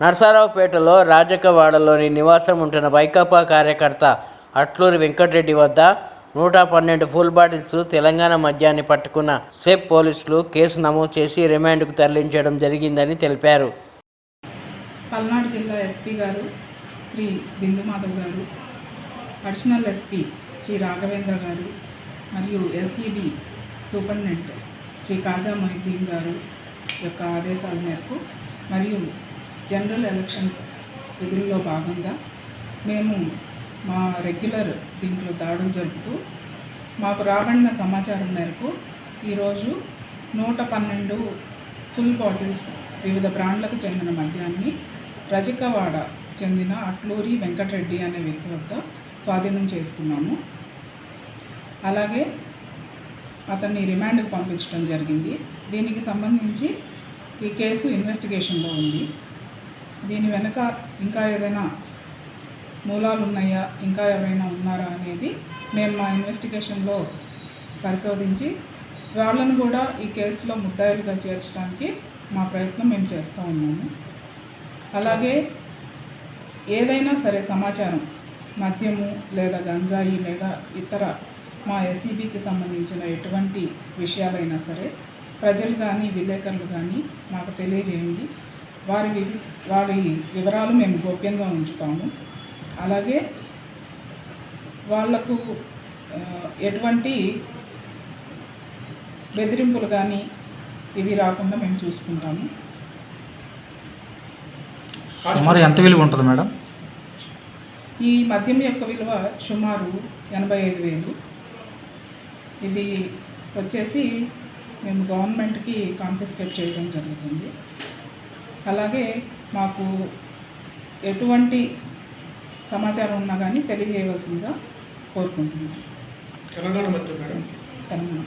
నరసరావుపేటలో రాజకవాడలోని నివాసం ఉంటున్న వైకాపా కార్యకర్త అట్లూరి వెంకటరెడ్డి వద్ద నూట పన్నెండు ఫుల్ బాటిల్స్ తెలంగాణ మద్యాన్ని పట్టుకున్న సేఫ్ పోలీసులు కేసు నమోదు చేసి రిమాండ్కు తరలించడం జరిగిందని తెలిపారు. పల్నాడు జిల్లా ఎస్పీ గారు శ్రీ బిందు మాధవ్ గారు అడిషనల్ ఎస్పీ శ్రీ రాఘవేంద్ర గారు మరియు ఎస్ఈబి సూపరింటెండెంట్ శ్రీ కాజా మొహిద్దీన్ గారు యొక్క ఆదేశాల మేరకు మరియు జనరల్ ఎలక్షన్స్ విధుల్లో భాగంగా మేము మా రెగ్యులర్ దీంట్లో దాడులు జరుపుతూ మాకు రాబడిన సమాచారం మేరకు ఈరోజు నూట పన్నెండు ఫుల్ బాటిల్స్ వివిధ బ్రాండ్లకు చెందిన మద్యాన్ని రజకవాడ చెందిన అట్లూరి వెంకటరెడ్డి అనే వ్యక్తి వద్ద స్వాధీనం చేసుకున్నాము. అలాగే అతన్ని రిమాండ్కి పంపించడం జరిగింది. దీనికి సంబంధించి ఈ కేసు ఇన్వెస్టిగేషన్లో ఉంది. దీని వెనక ఇంకా ఏదైనా మూలాలు ఉన్నాయా ఇంకా ఎవరైనా ఉన్నారా? అనేది మేము మా ఇన్వెస్టిగేషన్లో పరిశోధించి వాళ్ళను కూడా ఈ కేసులో ముద్దాయిలుగా చేర్చడానికి మా ప్రయత్నం మేము చేస్తూ ఉన్నాము. అలాగే ఏదైనా సరే సమాచారం మద్యము లేదా గంజాయి లేదా ఇతర మా ఎస్ఈబికి సంబంధించిన ఎటువంటి విషయాలైనా సరే ప్రజలు కానీ విలేకరులు కానీ మాకు తెలియజేయండి. వారి వారి వివరాలు మేము గోప్యంగా ఉంచుతాము. అలాగే వాళ్ళకు ఎటువంటి బెదిరింపులు కానీ ఇవి రాకుండా మేము చూసుకుంటాము. సుమారు ఎంత విలువ ఉంటుంది మేడం? ఈ మద్యం యొక్క విలువ సుమారు ఎనభై ఐదు వేలు. ఇది వచ్చేసి మేము గవర్నమెంట్కి కాన్ఫిస్కేట్ చేయడం జరుగుతుంది. అలాగే మాకు ఎటువంటి సమాచారం ఉన్నా కానీ తెలియజేయవలసిందిగా కోరుకుంటున్నాను. తెలంగాణ తెలంగాణ.